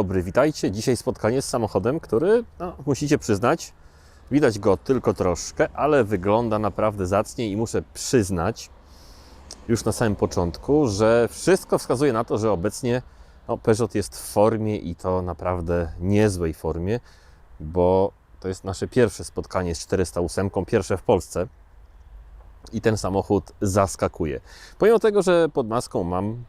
Dobry, witajcie. Dzisiaj spotkanie z samochodem, który, no, musicie przyznać, widać go tylko troszkę, ale wygląda naprawdę zacnie i muszę przyznać już na samym początku, że wszystko wskazuje na to, że obecnie no, Peugeot jest w formie i to naprawdę niezłej formie, bo to jest nasze pierwsze spotkanie z 408, pierwsze w Polsce i ten samochód zaskakuje. Pomimo tego, że pod maską mam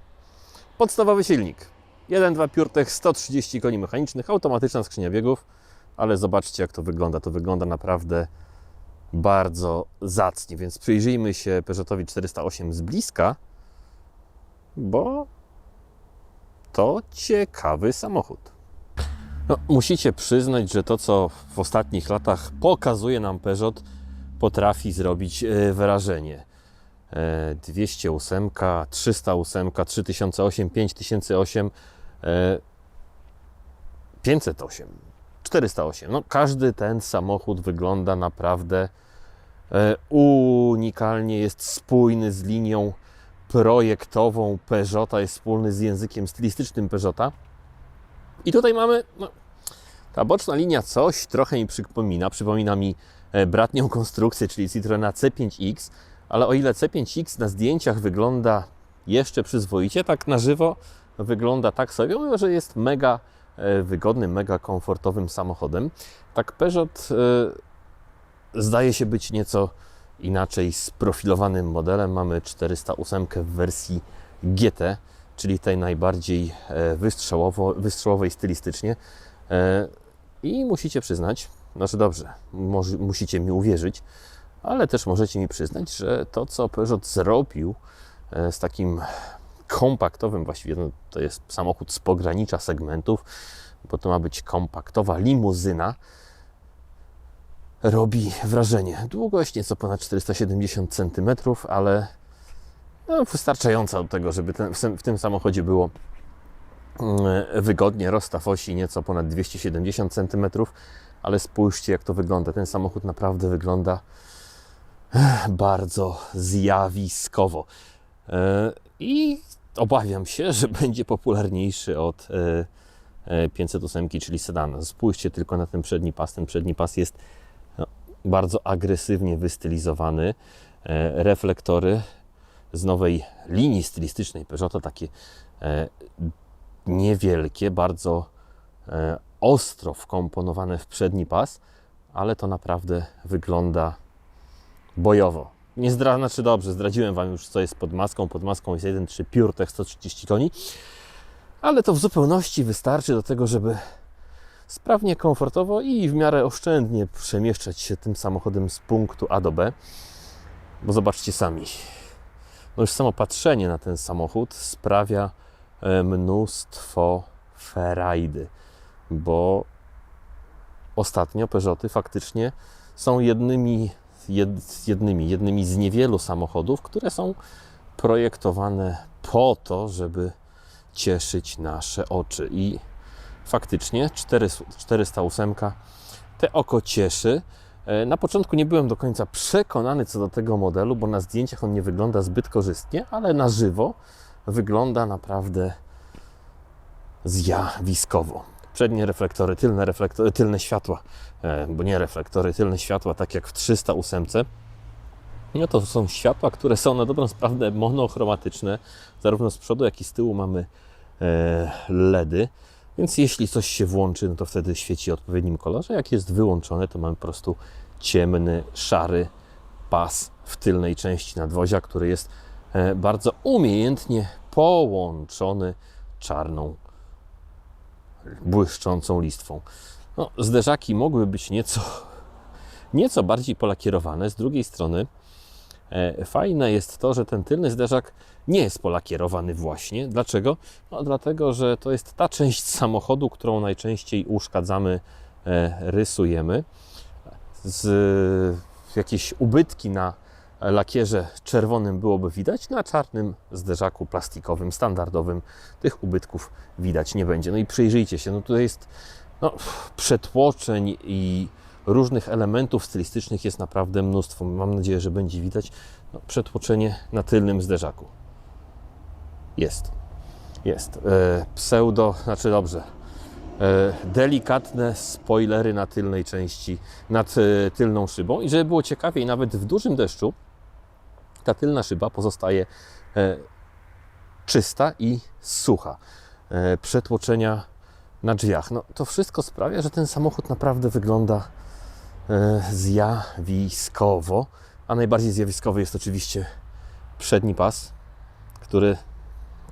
podstawowy silnik. 1.2 PureTech 130 koni mechanicznych, automatyczna skrzynia biegów, ale zobaczcie jak to wygląda. To wygląda naprawdę bardzo zacnie, więc przyjrzyjmy się Peugeotowi 408 z bliska, bo to ciekawy samochód. No, musicie przyznać, że to co w ostatnich latach pokazuje nam Peugeot potrafi zrobić e, wrażenie. E, 208, 308, 3008, 5008, e, 508, 408. No, każdy ten samochód wygląda naprawdę e, unikalnie, jest spójny z linią projektową Peugeota, jest wspólny z językiem stylistycznym Peugeota. I tutaj mamy, no, ta boczna linia coś trochę mi przypomina, przypomina mi e, bratnią konstrukcję, czyli Citroena C5X, ale o ile C5X na zdjęciach wygląda jeszcze przyzwoicie, tak na żywo wygląda tak sobie, mimo że jest mega e, wygodnym, mega komfortowym samochodem. Tak Peugeot e, zdaje się być nieco inaczej sprofilowanym modelem. Mamy 408 w wersji GT, czyli tej najbardziej e, wystrzałowo, wystrzałowej stylistycznie. I musicie przyznać, znaczy dobrze, musicie mi uwierzyć, ale też możecie mi przyznać, że to, co Peugeot zrobił e, z takim kompaktowym, właściwie no, to jest samochód z pogranicza segmentów, bo to ma być kompaktowa limuzyna, robi wrażenie. Długość nieco ponad 470 cm, ale no, wystarczająca do tego, żeby ten, w, tym- samochodzie było mm, wygodnie. Rozstaw osi nieco ponad 270 cm, ale spójrzcie jak to wygląda. Ten samochód naprawdę wygląda bardzo zjawiskowo. E, I obawiam się, że będzie popularniejszy od e, e, 508, czyli sedana. Spójrzcie tylko na ten przedni pas. Ten przedni pas jest no, bardzo agresywnie wystylizowany. E, Reflektory z nowej linii stylistycznej Peugeota, takie e, niewielkie, bardzo e, ostro wkomponowane w przedni pas, ale to naprawdę wygląda bojowo. Nie zdra, znaczy dobrze, zdradziłem Wam już, co jest pod maską. Pod maską jest 1.3 PureTech 130 koni, ale to w zupełności wystarczy do tego, żeby sprawnie, komfortowo i w miarę oszczędnie przemieszczać się tym samochodem z punktu A do B. Bo zobaczcie sami, no już samo patrzenie na ten samochód sprawia e, mnóstwo ferajdy, bo ostatnio Peugeoty faktycznie są jednymi, jed, jednymi, jednymi z niewielu samochodów, które są projektowane po to, żeby cieszyć nasze oczy. I faktycznie 4, 408 te oko cieszy. E, Na początku nie byłem do końca przekonany co do tego modelu, bo na zdjęciach on nie wygląda zbyt korzystnie, ale na żywo wygląda naprawdę zjawiskowo. Przednie reflektory, tylne, reflektory, tylne światła, bo nie reflektory, tylne światła, tak jak w 308. No to są światła, które są na dobrą sprawę monochromatyczne. Zarówno z przodu, jak i z tyłu mamy e, LEDy. Więc jeśli coś się włączy, no to wtedy świeci w odpowiednim kolorze. Jak jest wyłączone, to mamy po prostu ciemny, szary pas w tylnej części nadwozia, który jest e, bardzo umiejętnie połączony czarną, błyszczącą listwą. No, zderzaki mogły być nieco, nieco bardziej polakierowane. Z drugiej strony e, fajne jest to, że ten tylny zderzak nie jest polakierowany właśnie. Dlaczego? No, dlatego, że to jest ta część samochodu, którą najczęściej uszkadzamy, e, rysujemy. Z jakieś ubytki na lakierze czerwonym byłoby widać, na czarnym zderzaku plastikowym, standardowym tych ubytków widać nie będzie. No i przyjrzyjcie się, no tutaj jest no, przetłoczeń i różnych elementów stylistycznych jest naprawdę mnóstwo. Mam nadzieję, że będzie widać no, przetłoczenie na tylnym zderzaku. Jest. Jest. E, pseudo, znaczy dobrze. e, delikatne spoilery na tylnej części, nad e, tylną szybą. I żeby było ciekawiej, nawet w dużym deszczu ta tylna szyba pozostaje e, czysta i sucha. E, Przetłoczenia na drzwiach. No, to wszystko sprawia, że ten samochód naprawdę wygląda e, zjawiskowo. A najbardziej zjawiskowy jest oczywiście przedni pas, który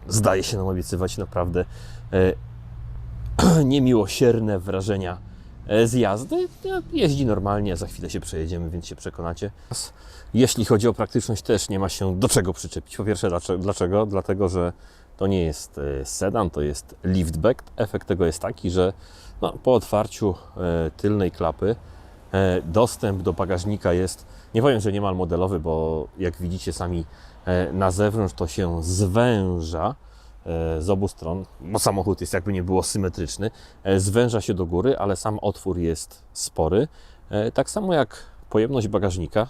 zdaje się nam obiecywać naprawdę e, niemiłosierne wrażenia e, z jazdy. No, Jeździ normalnie, za chwilę się przejedziemy, więc się przekonacie. Jeśli chodzi o praktyczność, też nie ma się do czego przyczepić. Po pierwsze, dlaczego? dlaczego? Dlatego, że to nie jest e, sedan, to jest liftback. Efekt tego jest taki, że no, po otwarciu e, tylnej klapy e, dostęp do bagażnika jest, nie powiem, że niemal modelowy, bo jak widzicie sami na zewnątrz, to się zwęża z obu stron, bo samochód jest jakby nie było symetryczny, zwęża się do góry, ale sam otwór jest spory. Tak samo jak pojemność bagażnika,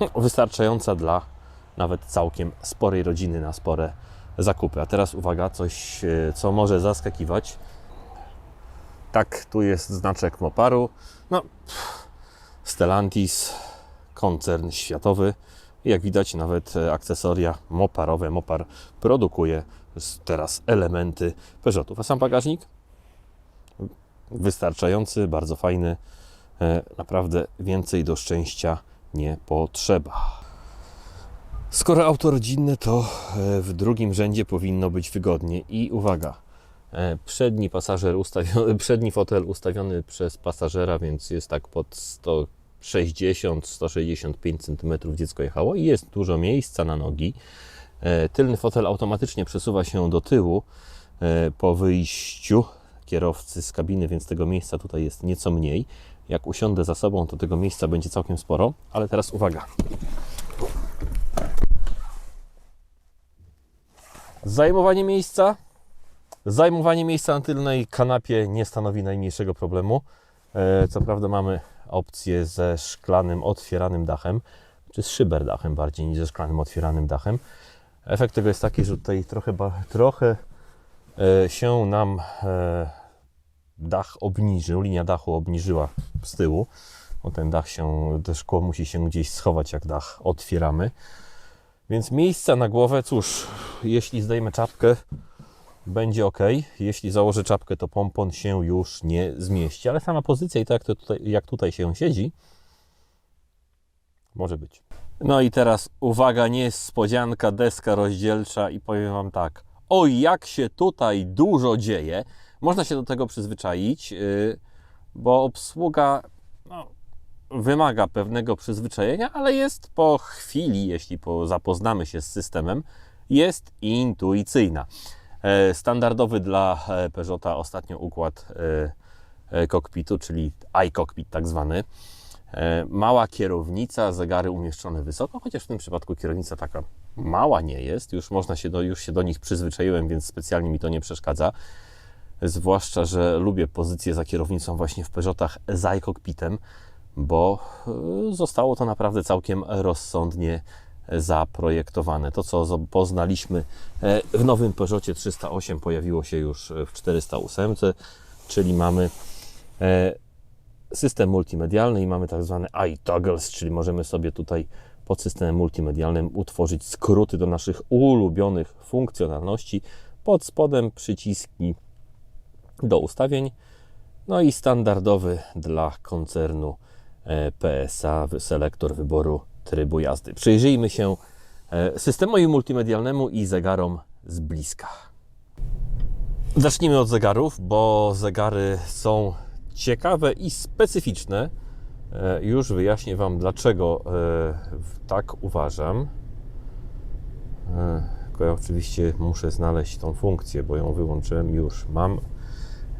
no, wystarczająca dla nawet całkiem sporej rodziny na spore zakupy. A teraz uwaga, coś, e, co może zaskakiwać. Tak, tu jest znaczek Moparu. No, pff, Stellantis, koncern światowy. Jak widać, nawet e, akcesoria moparowe. Mopar produkuje teraz elementy Peugeotów. A sam bagażnik? Wystarczający, bardzo fajny. E, Naprawdę więcej do szczęścia nie potrzeba. Skoro auto rodzinne, to e, w drugim rzędzie powinno być wygodnie. I uwaga, e, przedni pasażer ustawiony, przedni fotel ustawiony przez pasażera, więc jest tak pod 160-165 cm dziecko jechało i jest dużo miejsca na nogi. E, Tylny fotel automatycznie przesuwa się do tyłu po wyjściu kierowcy z kabiny, więc tego miejsca tutaj jest nieco mniej. Jak usiądę za sobą, to tego miejsca będzie całkiem sporo, ale teraz uwaga. Zajmowanie miejsca. Zajmowanie miejsca na tylnej kanapie nie stanowi najmniejszego problemu. E, Co prawda mamy opcję ze szklanym, otwieranym dachem, czy z szyberdachem bardziej niż ze szklanym, otwieranym dachem. Efekt tego jest taki, że tutaj trochę, trochę e, się nam e, dach obniżył, linia dachu obniżyła z tyłu, bo ten dach się, to szkło musi się gdzieś schować, jak dach otwieramy. Więc miejsca na głowę, cóż, jeśli zdejmę czapkę, będzie ok. Jeśli założę czapkę, to pompon się już nie zmieści, ale sama pozycja i tak to tutaj, jak tutaj się siedzi, może być. No i teraz uwaga, niespodzianka, deska rozdzielcza i powiem Wam tak. Oj, jak się tutaj dużo dzieje. Można się do tego przyzwyczaić, yy, bo obsługa wymaga pewnego przyzwyczajenia, ale jest po chwili, jeśli po, zapoznamy się z systemem, jest intuicyjna. E, Standardowy dla e, Peugeota ostatnio układ e, kokpitu, czyli iCockpit tak zwany. Mała kierownica, zegary umieszczone wysoko, chociaż w tym przypadku kierownica taka mała nie jest. Już można się do, już się do nich przyzwyczaiłem, więc specjalnie mi to nie przeszkadza. Zwłaszcza, że lubię pozycję za kierownicą właśnie w Peugeotach z iCockpitem, bo e, zostało to naprawdę całkiem rozsądnie zaprojektowane. To, co poznaliśmy e, w nowym Peugeotie 308 pojawiło się już w 408, czyli mamy e, system multimedialny i mamy tak zwane iToggles, czyli możemy sobie tutaj pod systemem multimedialnym utworzyć skróty do naszych ulubionych funkcjonalności. Pod spodem przyciski do ustawień, no i standardowy dla koncernu PSA wy- selektor wyboru trybu jazdy. Przyjrzyjmy się e, systemowi multimedialnemu i zegarom z bliska. Zacznijmy od zegarów, bo zegary są ciekawe i specyficzne. E, Już wyjaśnię Wam, dlaczego e, tak uważam. E, Tylko ja oczywiście muszę znaleźć tą funkcję, bo ją wyłączyłem już. Mam.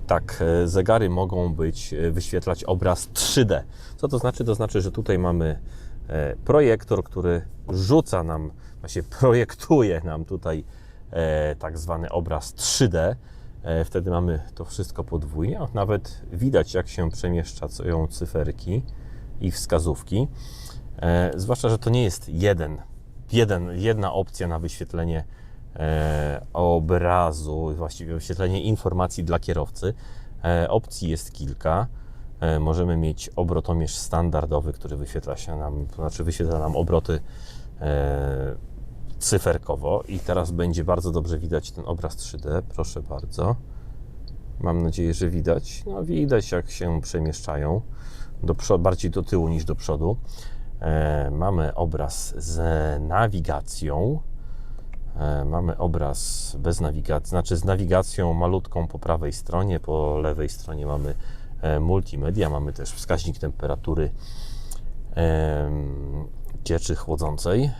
Tak, e, zegary mogą być, e, wyświetlać obraz 3D. Co to znaczy? To znaczy, że tutaj mamy e, projektor, który rzuca nam, właśnie projektuje nam tutaj tak zwany obraz 3D. E, Wtedy mamy to wszystko podwójnie. Nawet widać, jak się przemieszczają cyferki i wskazówki. Zwłaszcza, że to nie jest jeden, jeden, jedna opcja na wyświetlenie obrazu, właściwie wyświetlenie informacji dla kierowcy. E, opcji jest kilka. E, możemy mieć obrotomierz standardowy, który wyświetla się nam, to znaczy wyświetla nam obroty e, cyferkowo i teraz będzie bardzo dobrze widać ten obraz 3D. Proszę bardzo. Mam nadzieję, że widać. No widać jak się przemieszczają do przodu, bardziej do tyłu niż do przodu. E, mamy obraz z nawigacją. E, mamy obraz bez nawigacji, znaczy z nawigacją malutką po prawej stronie, po lewej stronie mamy e, multimedia, mamy też wskaźnik temperatury em, cieczy chłodzącej.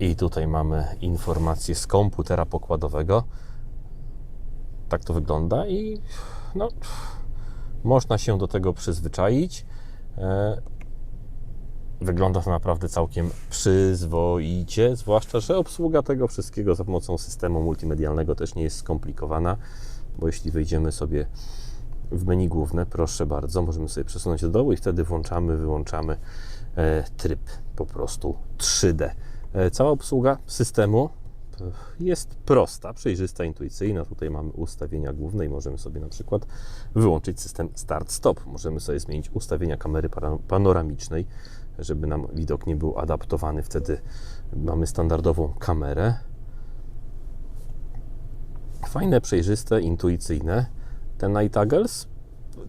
I tutaj mamy informację z komputera pokładowego. Tak to wygląda i no, można się do tego przyzwyczaić. Wygląda to naprawdę całkiem przyzwoicie, zwłaszcza, że obsługa tego wszystkiego za pomocą systemu multimedialnego też nie jest skomplikowana, bo jeśli wejdziemy sobie w menu główne, proszę bardzo, możemy sobie przesunąć do dołu i wtedy włączamy, wyłączamy e, tryb po prostu 3D. E, cała obsługa systemu jest prosta, przejrzysta, intuicyjna. Tutaj mamy ustawienia główne i możemy sobie na przykład wyłączyć system start-stop. Możemy sobie zmienić ustawienia kamery panoramicznej, żeby nam widok nie był adaptowany. Wtedy mamy standardową kamerę. Fajne, przejrzyste, intuicyjne. Te Night Toggles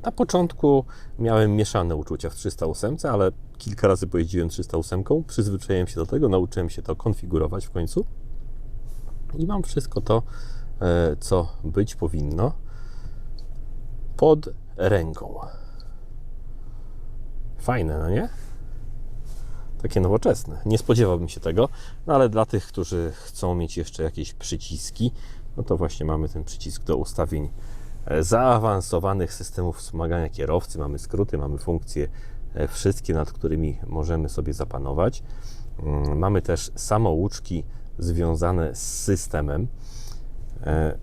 na początku miałem mieszane uczucia w 308, ale kilka razy pojeździłem 308, przyzwyczaiłem się do tego, nauczyłem się to konfigurować w końcu i mam wszystko to, e, co być powinno pod ręką. Fajne, no nie? Takie nowoczesne. Nie spodziewałbym się tego, no ale dla tych, którzy chcą mieć jeszcze jakieś przyciski, no to właśnie mamy ten przycisk do ustawień e, zaawansowanych systemów wspomagania kierowcy. Mamy skróty, mamy funkcje e, wszystkie, nad którymi możemy sobie zapanować. Mm, Mamy też samouczki związane z systemem. E,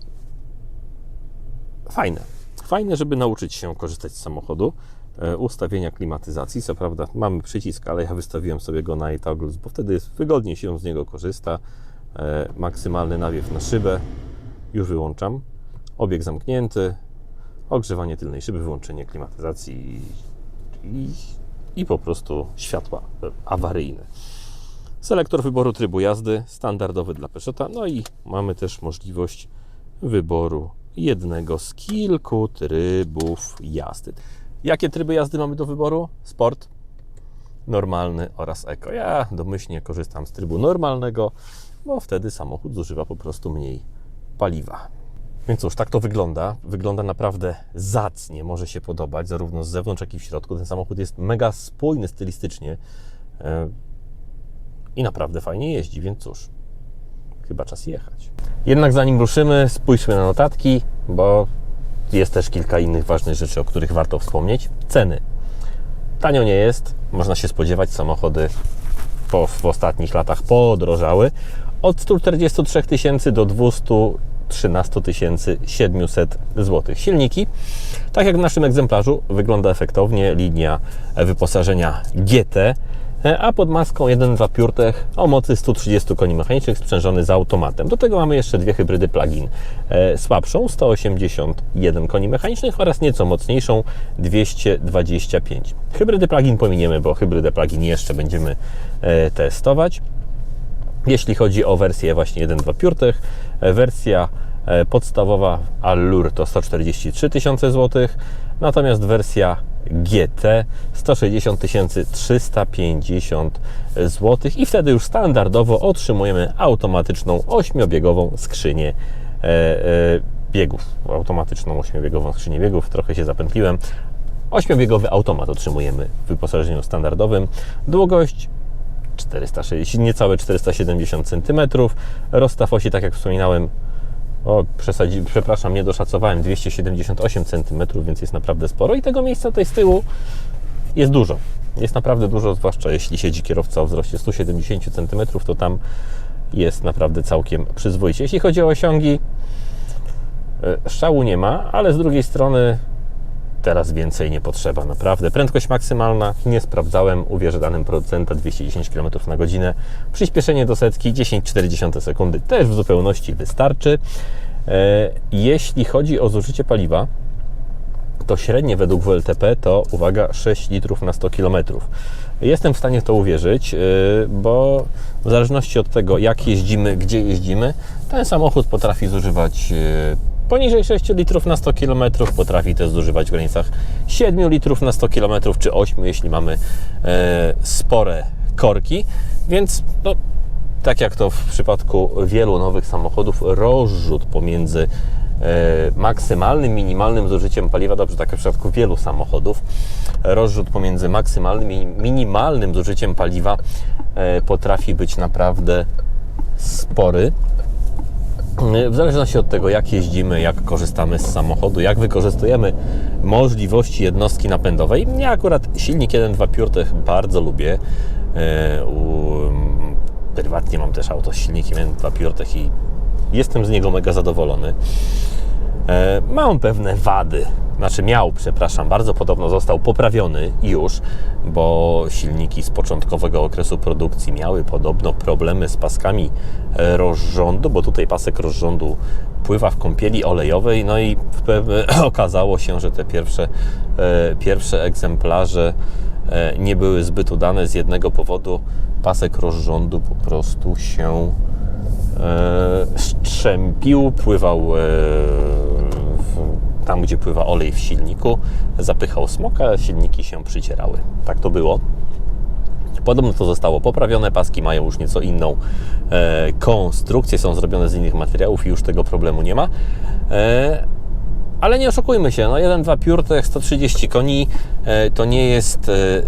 Fajne. Fajne, żeby nauczyć się korzystać z samochodu. E, Ustawienia klimatyzacji. Co prawda mamy przycisk, ale ja wystawiłem sobie go na e-toggles, bo wtedy jest wygodniej się z niego korzysta. E, Maksymalny nawiew na szybę. Już wyłączam. Obieg zamknięty. Ogrzewanie tylnej szyby, wyłączenie klimatyzacji i, i, po prostu światła awaryjne. Selektor wyboru trybu jazdy, standardowy dla Peugeota. No i mamy też możliwość wyboru jednego z kilku trybów jazdy. Jakie tryby jazdy mamy do wyboru? Sport, normalny oraz eko. Ja domyślnie korzystam z trybu normalnego, bo wtedy samochód zużywa po prostu mniej paliwa. Więc cóż, tak to wygląda. Wygląda naprawdę zacnie, może się podobać, zarówno z zewnątrz, jak i w środku. Ten samochód jest mega spójny stylistycznie e, i naprawdę fajnie jeździ, więc cóż, chyba czas jechać. Jednak zanim ruszymy, spójrzmy na notatki, bo jest też kilka innych ważnych rzeczy, o których warto wspomnieć. Ceny. Tanio nie jest, można się spodziewać, samochody po, w ostatnich latach podrożały. Od 143 tysięcy do 213 700 zł. Silniki, tak jak w naszym egzemplarzu, wygląda efektownie linia wyposażenia GT, a pod maską 1.2 PureTech o mocy 130 koni mechanicznych sprzężony z automatem. Do tego mamy jeszcze dwie hybrydy plug-in. E, Słabszą 181 koni mechanicznych oraz nieco mocniejszą 225. Hybrydy plug-in pominiemy, bo hybrydę plug-in jeszcze będziemy e, testować. Jeśli chodzi o wersję właśnie 1.2 PureTech, e, wersja e, podstawowa Allure to 143 tysiące złotych, natomiast wersja GT 160 350 zł i wtedy już standardowo otrzymujemy automatyczną 8-biegową skrzynię e, e, biegów. Automatyczną 8-biegową skrzynię biegów, trochę się zapętliłem. 8-biegowy automat otrzymujemy w wyposażeniu standardowym. Długość 460, niecałe 470 cm. Rozstaw osi, tak jak wspominałem, o, przesadzi, przepraszam, nie doszacowałem, 278 cm, więc jest naprawdę sporo. I tego miejsca tutaj z tyłu jest dużo. Jest naprawdę dużo, zwłaszcza jeśli siedzi kierowca o wzroście 170 cm, to tam jest naprawdę całkiem przyzwoicie. Jeśli chodzi o osiągi, e, szału nie ma, ale z drugiej strony teraz więcej nie potrzeba, naprawdę. Prędkość maksymalna, nie sprawdzałem, uwierzę danym producenta 210 km na godzinę. Przyspieszenie do setki 10,4 sekundy też w zupełności wystarczy. E, Jeśli chodzi o zużycie paliwa, to średnie według WLTP to, uwaga, 6 litrów na 100 km. Jestem w stanie to uwierzyć, yy, bo w zależności od tego, jak jeździmy, gdzie jeździmy, ten samochód potrafi zużywać yy, poniżej 6 litrów na 100 km, potrafi też zużywać w granicach 7 litrów na 100 km, czy 8, jeśli mamy yy, spore korki, więc no, tak jak to w przypadku wielu nowych samochodów, rozrzut pomiędzy e, maksymalnym, minimalnym zużyciem paliwa, dobrze, tak w przypadku wielu samochodów, rozrzut pomiędzy maksymalnym i minimalnym zużyciem paliwa e, potrafi być naprawdę spory. E, W zależności od tego, jak jeździmy, jak korzystamy z samochodu, jak wykorzystujemy możliwości jednostki napędowej. Ja akurat silnik 1.2 PureTech bardzo lubię. U- Prywatnie mam też auto z silnikiem 1.2 PureTech i jestem z niego mega zadowolony. E, Ma on pewne wady, znaczy miał, przepraszam, bardzo podobno został poprawiony już, bo silniki z początkowego okresu produkcji miały podobno problemy z paskami e, rozrządu, bo tutaj pasek rozrządu pływa w kąpieli olejowej, no i pe- okazało się, że te pierwsze, e, pierwsze egzemplarze e, nie były zbyt udane z jednego powodu. Pasek rozrządu po prostu się e, strzępił, pływał e, tam, gdzie pływa olej w silniku, zapychał smoka, silniki się przycierały. Tak to było. Podobno to zostało poprawione, paski mają już nieco inną e, konstrukcję, są zrobione z innych materiałów i już tego problemu nie ma. E, ale nie oszukujmy się, no 1.2 PureTech 130 koni e, to nie jest e,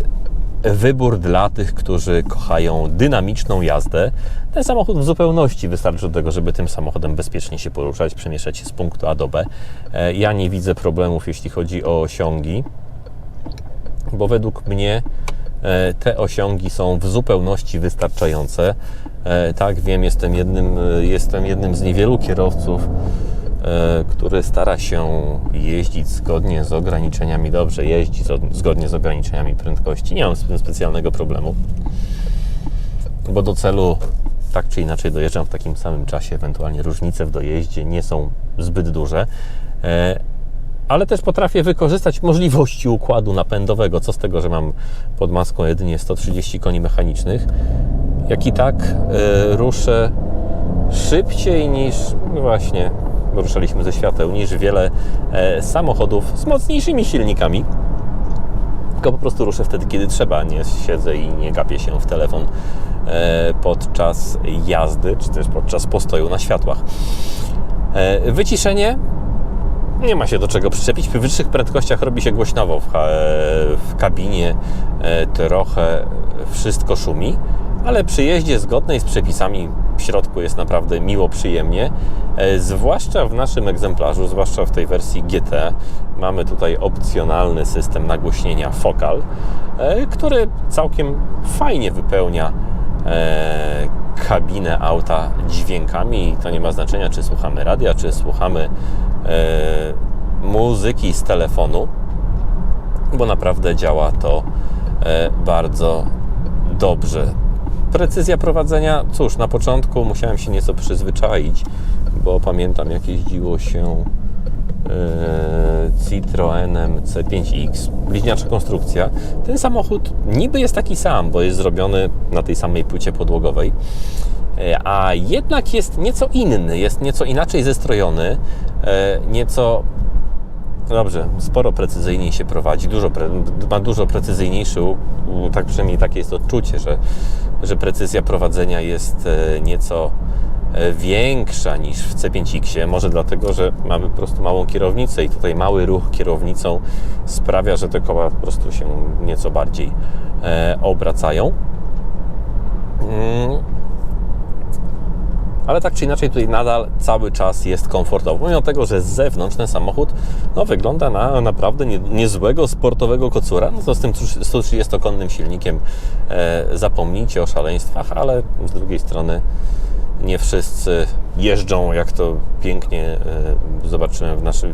wybór dla tych, którzy kochają dynamiczną jazdę. Ten samochód w zupełności wystarczy do tego, żeby tym samochodem bezpiecznie się poruszać, przemieszczać się z punktu A do B. E, Ja nie widzę problemów, jeśli chodzi o osiągi, bo według mnie e, te osiągi są w zupełności wystarczające. E, Tak, wiem, jestem jednym, jestem jednym z niewielu kierowców, który stara się jeździć zgodnie z ograniczeniami, dobrze jeździ zgodnie z ograniczeniami prędkości. Nie mam z tym specjalnego problemu, bo do celu tak czy inaczej dojeżdżam w takim samym czasie, ewentualnie różnice w dojeździe nie są zbyt duże. E, ale też potrafię wykorzystać możliwości układu napędowego. Co z tego, że mam pod maską jedynie 130 koni mechanicznych, jak i tak e, ruszę szybciej niż właśnie ruszaliśmy ze świateł, niż wiele e, samochodów z mocniejszymi silnikami. Tylko po prostu ruszę wtedy, kiedy trzeba. Nie siedzę i nie gapię się w telefon e, podczas jazdy, czy też podczas postoju na światłach. E, wyciszenie nie ma się do czego przyczepić. Przy wyższych prędkościach robi się głośnowo w, w kabinie, trochę wszystko szumi, ale przy jeździe zgodnej z przepisami w środku jest naprawdę miło, przyjemnie. E, Zwłaszcza w naszym egzemplarzu, zwłaszcza w tej wersji GT, mamy tutaj opcjonalny system nagłośnienia Focal, e, który całkiem fajnie wypełnia e, kabinę auta dźwiękami i to nie ma znaczenia, czy słuchamy radia, czy słuchamy muzyki z telefonu, bo naprawdę działa to bardzo dobrze. Precyzja prowadzenia, cóż, na początku musiałem się nieco przyzwyczaić, bo pamiętam jak jeździło się e, Citroenem C5X, bliźniacza konstrukcja. Ten samochód niby jest taki sam, bo jest zrobiony na tej samej płycie podłogowej, E, a jednak jest nieco inny, jest nieco inaczej zestrojony, e, nieco Dobrze, sporo precyzyjniej się prowadzi, dużo ma dużo precyzyjniejszy, tak przynajmniej takie jest odczucie, że, że precyzja prowadzenia jest e, nieco e, większa niż w C5X. Może dlatego, że mamy po prostu małą kierownicę i tutaj mały ruch kierownicą sprawia, że te koła po prostu się nieco bardziej e, obracają. Ale tak czy inaczej tutaj nadal cały czas jest komfortowo. Mimo tego, że z zewnątrz ten samochód no, wygląda na naprawdę nie, niezłego sportowego kocura, no to z tym 130-konnym silnikiem e, zapomnijcie o szaleństwach, ale z drugiej strony nie wszyscy jeżdżą, jak to pięknie e, zobaczyłem w, naszym,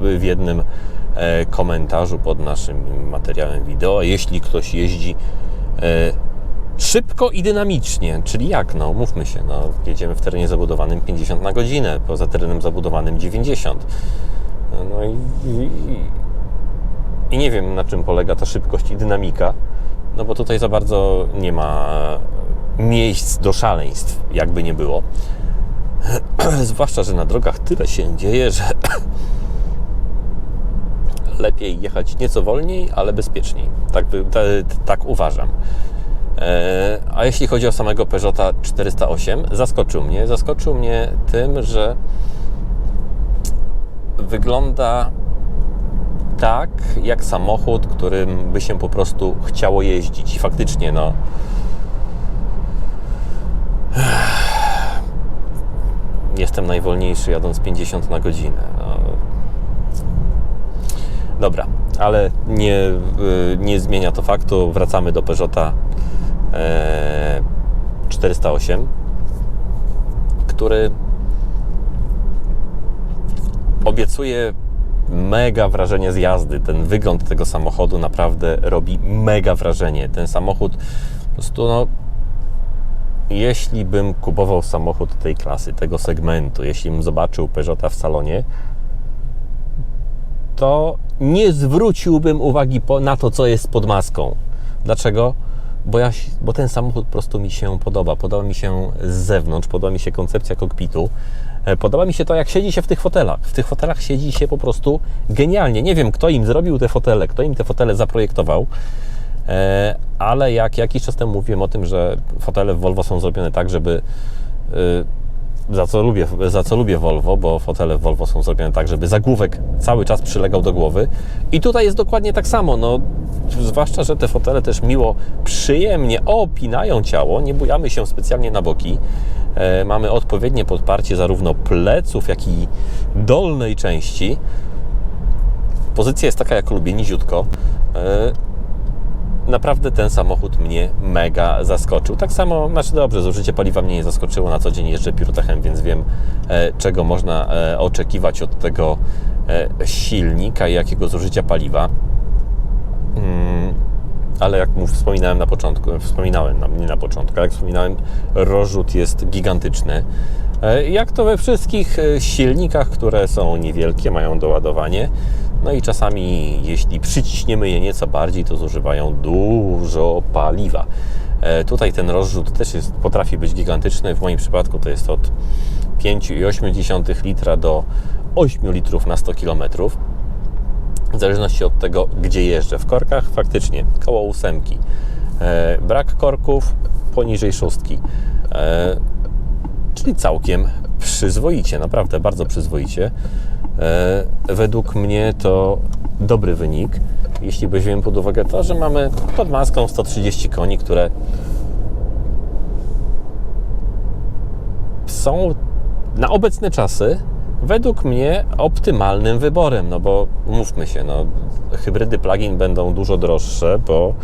w jednym e, komentarzu pod naszym materiałem wideo. Jeśli ktoś jeździ e, szybko i dynamicznie, czyli jak? No, mówmy się, no, jedziemy w terenie zabudowanym 50 na godzinę, poza terenem zabudowanym 90. No i, i, i nie wiem, na czym polega ta szybkość i dynamika, no bo tutaj za bardzo nie ma miejsc do szaleństw, jakby nie było. Zwłaszcza, że na drogach tyle się dzieje, że lepiej jechać nieco wolniej, ale bezpieczniej. Tak, tak uważam. E, A jeśli chodzi o samego Peugeota 408, zaskoczył mnie. Zaskoczył mnie tym, że wygląda tak, jak samochód, którym by się po prostu chciało jeździć. I faktycznie, no. Jestem najwolniejszy jadąc 50 na godzinę. No. Dobra, ale nie, y, nie zmienia to faktu. Wracamy do Peugeota 408, który obiecuje mega wrażenie z jazdy. Ten wygląd tego samochodu naprawdę robi mega wrażenie. Ten samochód po prostu no, jeśli bym kupował samochód tej klasy, tego segmentu, jeśli bym zobaczył Peugeota w salonie, to nie zwróciłbym uwagi na to, co jest pod maską. Dlaczego? Bo, ja, bo ten samochód po prostu mi się podoba. Podoba mi się z zewnątrz, podoba mi się koncepcja kokpitu. E, Podoba mi się to, jak siedzi się w tych fotelach. W tych fotelach siedzi się po prostu genialnie. Nie wiem, kto im zrobił te fotele, kto im te fotele zaprojektował, e, ale jak jakiś czas temu mówiłem o tym, że fotele w Volvo są zrobione tak, żeby y, za co lubię, za co lubię Volvo, bo fotele w Volvo są zrobione tak, żeby zagłówek cały czas przylegał do głowy. I tutaj jest dokładnie tak samo. No, zwłaszcza, że te fotele też miło, przyjemnie opinają ciało, nie bujamy się specjalnie na boki. E, mamy odpowiednie podparcie zarówno pleców, jak i dolnej części. Pozycja jest taka, jak lubię, niziutko. E, naprawdę ten samochód mnie mega zaskoczył. Tak samo, znaczy dobrze, zużycie paliwa mnie nie zaskoczyło. Na co dzień jeżdżę Pirutechem, więc wiem, e, czego można e, oczekiwać od tego e, silnika i jakiego zużycia paliwa. Mm, ale jak mu wspominałem na początku, wspominałem, no, nie na początku, ale jak wspominałem, rozrzut jest gigantyczny. E, Jak to we wszystkich e, silnikach, które są niewielkie, mają doładowanie. No i czasami, jeśli przyciśniemy je nieco bardziej, to zużywają dużo paliwa. E, Tutaj ten rozrzut też jest, potrafi być gigantyczny. W moim przypadku to jest od 5,8 litra do 8 litrów na 100 km. W zależności od tego, gdzie jeżdżę. W korkach faktycznie koło ósemki. E, brak korków poniżej szóstki. E, czyli całkiem przyzwoicie, naprawdę bardzo przyzwoicie. E, według mnie to dobry wynik, jeśli weźmiemy pod uwagę to, że mamy pod maską 130 koni, które są na obecne czasy według mnie optymalnym wyborem, no bo umówmy się, no, hybrydy plug-in będą dużo droższe, bo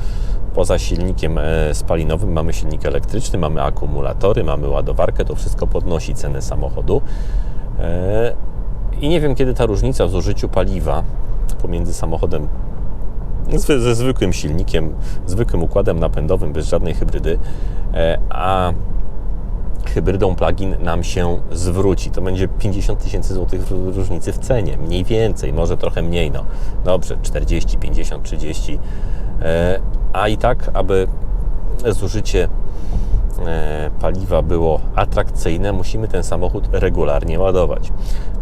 poza silnikiem e, spalinowym mamy silnik elektryczny, mamy akumulatory, mamy ładowarkę, to wszystko podnosi cenę samochodu. I nie wiem, kiedy ta różnica w zużyciu paliwa pomiędzy samochodem ze zwykłym silnikiem, zwykłym układem napędowym, bez żadnej hybrydy, e, a hybrydą plug-in nam się zwróci. To będzie 50 tysięcy złotych ró- różnicy w cenie, mniej więcej, może trochę mniej, no. Dobrze, 40, 50, 30, e, a i tak, aby zużycie paliwa było atrakcyjne, musimy ten samochód regularnie ładować.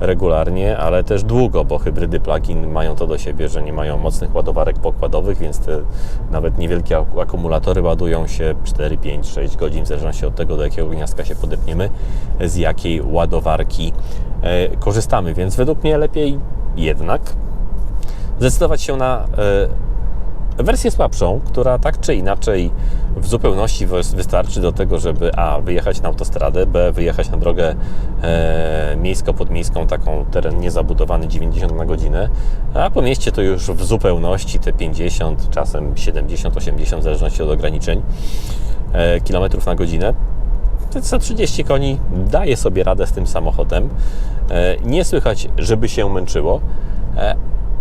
Regularnie, ale też długo, bo hybrydy plug-in mają to do siebie, że nie mają mocnych ładowarek pokładowych, więc te nawet niewielkie ak- akumulatory ładują się 4, 5, 6 godzin, w zależności od tego, do jakiego gniazdka się podepniemy, z jakiej ładowarki e, korzystamy. Więc według mnie lepiej jednak zdecydować się na e, wersję słabszą, która tak czy inaczej w zupełności wys- wystarczy do tego, żeby a. wyjechać na autostradę, b. wyjechać na drogę e, miejsko-podmiejską, taką teren niezabudowany 90 na godzinę, a po mieście to już w zupełności te 50, czasem 70, 80 w zależności od ograniczeń e, kilometrów na godzinę. Te 130 koni daje sobie radę z tym samochodem. E, nie słychać, żeby się męczyło. E,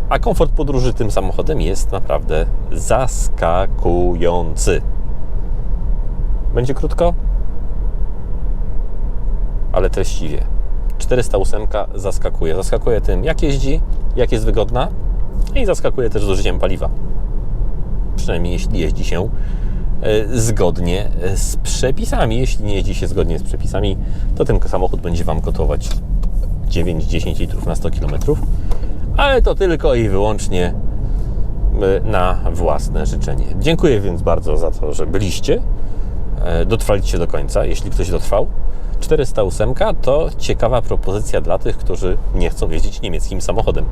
A komfort podróży tym samochodem jest naprawdę zaskakujący. Będzie krótko, ale treściwie. 408 zaskakuje. Zaskakuje tym, jak jeździ, jak jest wygodna i zaskakuje też zużyciem paliwa. Przynajmniej jeśli jeździ się e, zgodnie z przepisami. Jeśli nie jeździ się zgodnie z przepisami, to ten samochód będzie Wam gotować 9-10 litrów na 100 km, ale to tylko i wyłącznie e, na własne życzenie. Dziękuję więc bardzo za to, że byliście. E, Dotrwaliście do końca, jeśli ktoś dotrwał. 408 to ciekawa propozycja dla tych, którzy nie chcą jeździć niemieckim samochodem.